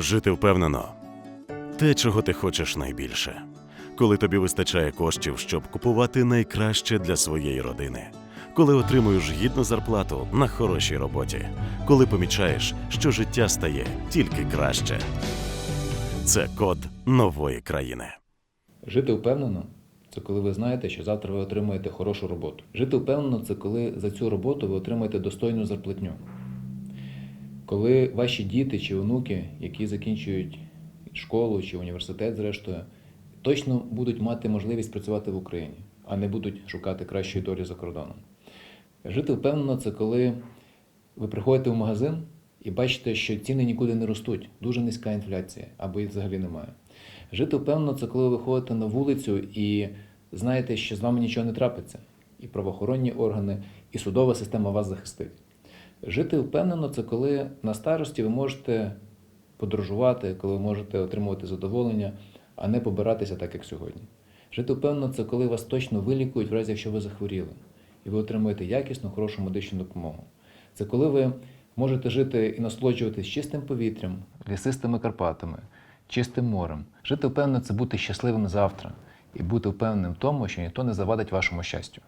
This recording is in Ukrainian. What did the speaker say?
Жити впевнено те, чого ти хочеш найбільше. Коли тобі вистачає коштів, щоб купувати найкраще для своєї родини. Коли отримуєш гідну зарплату на хорошій роботі. Коли помічаєш, що життя стає тільки краще. Це код нової країни. Жити впевнено це коли ви знаєте, що завтра ви отримаєте хорошу роботу. Жити впевнено це коли за цю роботу ви отримаєте достойну зарплатню. Коли ваші діти чи онуки, які закінчують школу чи університет, зрештою, точно будуть мати можливість працювати в Україні, а не будуть шукати кращої долі за кордоном. Жити впевнено це коли ви приходите в магазин і бачите, що ціни нікуди не ростуть, дуже низька інфляція, або їх взагалі немає. Жити впевнено це коли ви виходите на вулицю і знаєте, що з вами нічого не трапиться. І правоохоронні органи, і судова система вас захистить. Жити впевнено це коли на старості ви можете подорожувати, коли ви можете отримувати задоволення, а не побиратися так, як сьогодні. Жити впевнено це коли вас точно вилікують, в разі якщо ви захворіли, і ви отримуєте якісну, хорошу медичну допомогу. Це коли ви можете жити і насолоджуватись чистим повітрям, лісистими Карпатами, чистим морем. Жити впевнено це бути щасливим завтра і бути впевненим в тому, що ніхто не завадить вашому щастю.